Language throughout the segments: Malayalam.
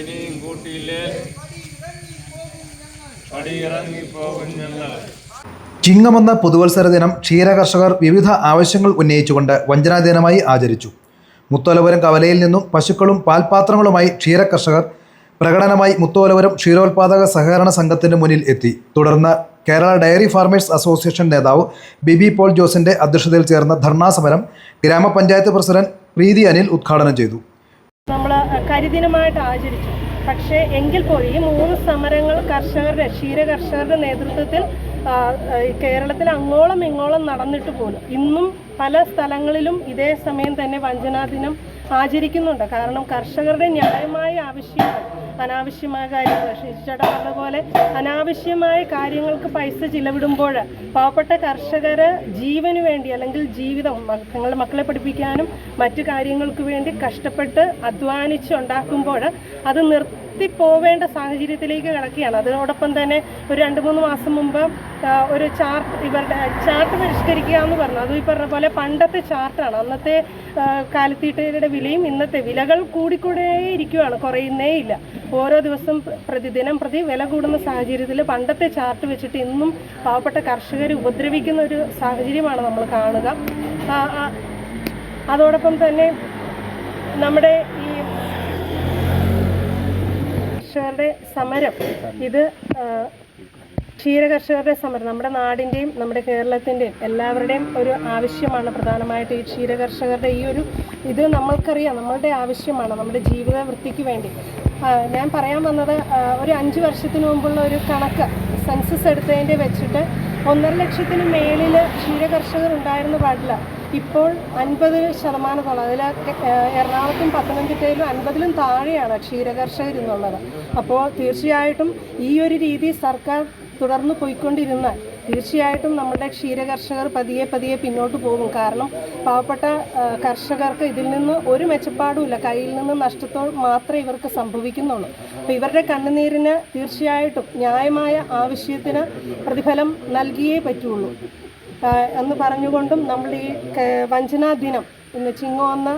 ഇനിയും കൂട്ടിയില്ലേ? ഞങ്ങൾ. ചിങ്ങമെന്ന പുതുവത്സര ദിനം ക്ഷീരകർഷകർ വിവിധ ആവശ്യങ്ങൾ ഉന്നയിച്ചുകൊണ്ട് വഞ്ചനാ ദിനമായി ആചരിച്ചു. മുത്തോലപുരം കവലയിൽ നിന്നും പശുക്കളും പാൽപാത്രങ്ങളുമായി ക്ഷീരകർഷകർ പ്രകടനമായി മുത്തോലപുരം ക്ഷീരോത്പാദക സഹകരണ സംഘത്തിന് മുന്നിൽ എത്തി. തുടർന്ന് കേരള ഡയറി ഫാർമേഴ്സ് അസോസിയേഷൻ നേതാവ് ബിബി പോൾ ജോസിന്റെ അധ്യക്ഷതയിൽ ചേർന്ന ധർണാ സമരം ഗ്രാമപഞ്ചായത്ത് പ്രസിഡന്റ് പ്രീതി അനിൽ ഉദ്ഘാടനം ചെയ്തു. നമ്മൾ കരിദിനമായിട്ട് ആചരിച്ചു. പക്ഷേ എങ്കിൽ പോലും ഈ മൂന്ന് സമരങ്ങൾ കർഷകരുടെ ക്ഷീര കർഷകരുടെ നേതൃത്വത്തിൽ കേരളത്തിൽ അങ്ങോളം ഇങ്ങോളം നടന്നിട്ട് പോലും ഇന്നും പല സ്ഥലങ്ങളിലും ഇതേ സമയം തന്നെ വഞ്ചനാ ദിനം ആചരിക്കുന്നുണ്ട്. കാരണം കർഷകരുടെ ന്യായമായ ആവശ്യങ്ങൾ അനാവശ്യമായ കാര്യങ്ങൾ. ചേട്ടാ പറഞ്ഞ പോലെ അനാവശ്യമായ കാര്യങ്ങൾക്ക് പൈസ ചിലവിടുമ്പോൾ പാവപ്പെട്ട കർഷകർ ജീവന് വേണ്ടി അല്ലെങ്കിൽ ജീവിതം തങ്ങളുടെ മക്കളെ പഠിപ്പിക്കാനും മറ്റു കാര്യങ്ങൾക്ക് വേണ്ടി കഷ്ടപ്പെട്ട് അധ്വാനിച്ചുണ്ടാക്കുമ്പോൾ അത് നിർത്തി പോവേണ്ട സാഹചര്യത്തിലേക്ക് കിടക്കുകയാണ്. അതിനോടൊപ്പം തന്നെ ഒരു രണ്ട് മൂന്ന് മാസം മുമ്പ് ഒരു ചാർട്ട് ഇവരുടെ ചാർട്ട് പരിഷ്കരിക്കുക എന്ന് പറഞ്ഞു. അതും ഈ പറഞ്ഞ പോലെ പണ്ടത്തെ ചാർട്ടാണ്. അന്നത്തെ കാലിത്തീറ്റയുടെ വിലയും ഇന്നത്തെ വിലകൾ കൂടിക്കൂടേ ഇരിക്കുകയാണ് കുറയുന്നേ ഇല്ല. ഓരോ ദിവസം പ്രതിദിനം പ്രതി വില കൂടുന്ന സാഹചര്യത്തിൽ പണ്ടത്തെ ചാർട്ട് വെച്ചിട്ട് ഇന്നും പാവപ്പെട്ട കർഷകർ ഉപദ്രവിക്കുന്ന ഒരു സാഹചര്യമാണ് നമ്മൾ കാണുക. അതോടൊപ്പം തന്നെ നമ്മുടെ ഈ കർഷകരുടെ സമരം. ഇത് ക്ഷീര കർഷകരുടെ സമരം. നമ്മുടെ നാടിന്റെയും നമ്മുടെ കേരളത്തിന്റെയും എല്ലാവരുടെയും ഒരു ആവശ്യമാണ് പ്രധാനമായിട്ട് ഈ ക്ഷീര കർഷകരുടെ ഈ ഒരു ഇത് നമ്മൾക്കറിയാം. നമ്മളുടെ ആവശ്യമാണ് നമ്മുടെ ജീവിത വൃത്തിക്ക് വേണ്ടി ഞാൻ പറയാൻ വന്നത് ഒരു അഞ്ച് വർഷത്തിന് മുമ്പുള്ള ഒരു കണക്ക് സെൻസസ് എടുത്തതിന്റെ വെച്ചിട്ട് ഒന്നര ലക്ഷത്തിന് മേളിൽ ക്ഷീരകർഷകർ ഉണ്ടായിരുന്നു പാടില്ല. ഇപ്പോൾ അൻപത് ശതമാനത്തോളം അതിൽ എറണാകുളത്തും പത്തനംതിട്ടയിലും അൻപതിലും താഴെയാണ് ക്ഷീരകർഷകർ എന്നുള്ളത് അപ്പോൾ തീർച്ചയായിട്ടും ഈ ഒരു രീതി സർക്കാർ തുടർന്ന് പോയിക്കൊണ്ടിരുന്നാൽ തീർച്ചയായിട്ടും നമ്മുടെ ക്ഷീരകർഷകർ പതിയെ പതിയെ പിന്നോട്ട് പോകും. കാരണം പാവപ്പെട്ട കർഷകർക്ക് ഇതിൽ നിന്ന് ഒരു മെച്ചപ്പാടുമില്ല കയ്യിൽ നിന്ന് നഷ്ടത്തോ മാത്രമേ ഇവർക്ക് സംഭവിക്കുന്നുള്ളൂ. അപ്പോൾ ഇവരുടെ കണ്ണുനീരിന് തീർച്ചയായിട്ടും ന്യായമായ ആവശ്യത്തിന് പ്രതിഫലം നൽകിയേ പറ്റുള്ളൂ. എന്ന് പറഞ്ഞുകൊണ്ടും നമ്മൾ ഈ വഞ്ചനാ ദിനം ഇന്ന് ചിങ്ങോന്ന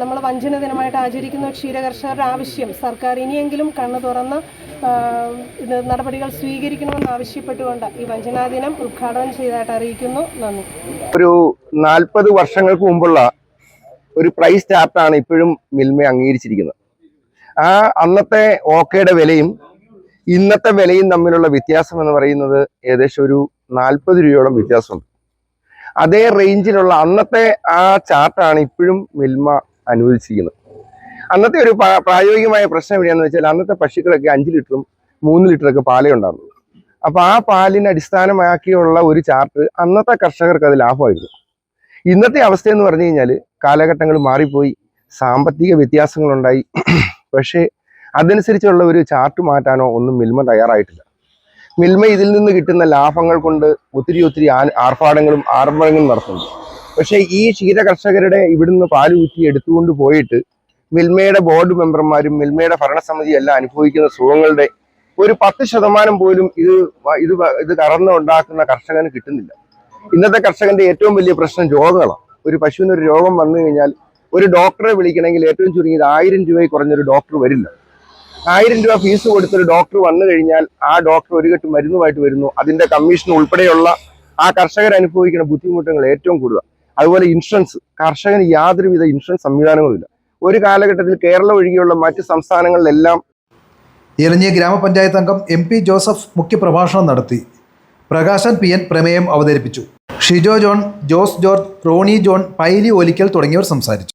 നമ്മൾ വഞ്ചന ദിനമായിട്ട് ആചരിക്കുന്ന ക്ഷീരകർഷകരുടെ ആവശ്യം സർക്കാർ ഇനിയെങ്കിലും കണ്ണു തുറന്ന് ഇത് നടപടികൾ സ്വീകരിക്കണമെന്ന് ആവശ്യപ്പെട്ടുകൊണ്ട് ഈ വഞ്ചനാ ദിനം ഉദ്ഘാടനം ചെയ്തതായിട്ട് അറിയിക്കുന്നു. നന്ദി. ഒരു നാൽപ്പത് വർഷങ്ങൾക്ക് മുമ്പുള്ള ഒരു പ്രൈസ് ചാർട്ടാണ് ഇപ്പോഴും മിൽമ അംഗീകരിച്ചിരിക്കുന്നത്. ആ അന്നത്തെ ഓക്കയുടെ വിലയും ഇന്നത്തെ വിലയും തമ്മിലുള്ള വ്യത്യാസം എന്ന് പറയുന്നത് ഏകദേശം ഒരു നാൽപ്പത് രൂപയോളം വ്യത്യാസമുണ്ട്. അതേ റേഞ്ചിലുള്ള അന്നത്തെ ആ ചാർട്ടാണ് ഇപ്പോഴും മിൽമ അനുവദിച്ചിരിക്കുന്നത്. അന്നത്തെ ഒരു പ്രായോഗികമായ പ്രശ്നം എവിടെയാണെന്ന് വെച്ചാൽ അന്നത്തെ പശുക്കളൊക്കെ അഞ്ച് ലിറ്ററും മൂന്ന് ലിറ്ററൊക്കെ പാലേ ഉണ്ടാകുന്നു അപ്പൊ ആ പാലിനെ അടിസ്ഥാനമാക്കിയുള്ള ഒരു ചാർട്ട് അന്നത്തെ കർഷകർക്ക് അത് ലാഭമായിരുന്നു. ഇന്നത്തെ അവസ്ഥ എന്ന് പറഞ്ഞു കഴിഞ്ഞാൽ കാലഘട്ടങ്ങൾ മാറിപ്പോയി സാമ്പത്തിക വ്യത്യാസങ്ങളുണ്ടായി. പക്ഷേ അതനുസരിച്ചുള്ള ഒരു ചാർട്ട് മാറ്റാനോ ഒന്നും മിൽമ തയ്യാറായിട്ടില്ല. മിൽമ ഇതിൽ നിന്ന് കിട്ടുന്ന ലാഭങ്ങൾ കൊണ്ട് ഒത്തിരി ഒത്തിരി ആർഭാടങ്ങളും ആർഭാടങ്ങളും നടത്തുന്നു. പക്ഷേ ഈ ക്ഷീര കർഷകരുടെ ഇവിടുന്ന് പാൽ ഊറ്റി എടുത്തുകൊണ്ട് പോയിട്ട് മിൽമയുടെ ബോർഡ് മെമ്പർമാരും മിൽമയുടെ ഭരണസമിതി എല്ലാം അനുഭവിക്കുന്ന സുഖങ്ങളുടെ ഒരു പത്ത് ശതമാനം പോലും ഇത് ഇത് ഇത് കറന്ന് ഉണ്ടാക്കുന്ന കർഷകന് കിട്ടുന്നില്ല. ഇന്നത്തെ കർഷകന്റെ ഏറ്റവും വലിയ പ്രശ്നം രോഗങ്ങളാണ്. ഒരു പശുവിന് ഒരു രോഗം വന്നു കഴിഞ്ഞാൽ ഒരു ഡോക്ടറെ വിളിക്കണമെങ്കിൽ ഏറ്റവും ചുരുങ്ങിയത് ആയിരം രൂപയിൽ കുറഞ്ഞൊരു ഡോക്ടർ വരില്ല. ആയിരം രൂപ ഫീസ് കൊടുത്തൊരു ഡോക്ടർ വന്നു കഴിഞ്ഞാൽ ആ ഡോക്ടർ ഒരു കെട്ട് മരുന്നുമായിട്ട് വരുന്നു. അതിന്റെ കമ്മീഷൻ ഉൾപ്പെടെയുള്ള ആ കർഷകർ അനുഭവിക്കുന്ന ബുദ്ധിമുട്ടുകൾ ഏറ്റവും കൂടുതൽ. അതുപോലെ ഇൻഷുറൻസ് കർഷകന് യാതൊരുവിധ ഇൻഷുറൻസ് സംവിധാനങ്ങളുമില്ല. ഒരു കാലഘട്ടത്തിൽ കേരളം ഒഴികെയുള്ള മറ്റ് സംസ്ഥാനങ്ങളിലെല്ലാം ഇലഞ്ഞി ഗ്രാമപഞ്ചായത്ത് അംഗം എം പി ജോസഫ് മുഖ്യപ്രഭാഷണം നടത്തി. പ്രകാശൻ പി എൻ പ്രമേയം അവതരിപ്പിച്ചു. ഷിജോ ജോൺ ജോസ് ജോർജ് റോണി ജോൺ പൈലി ഓലിക്കൽ തുടങ്ങിയവർ സംസാരിച്ചു.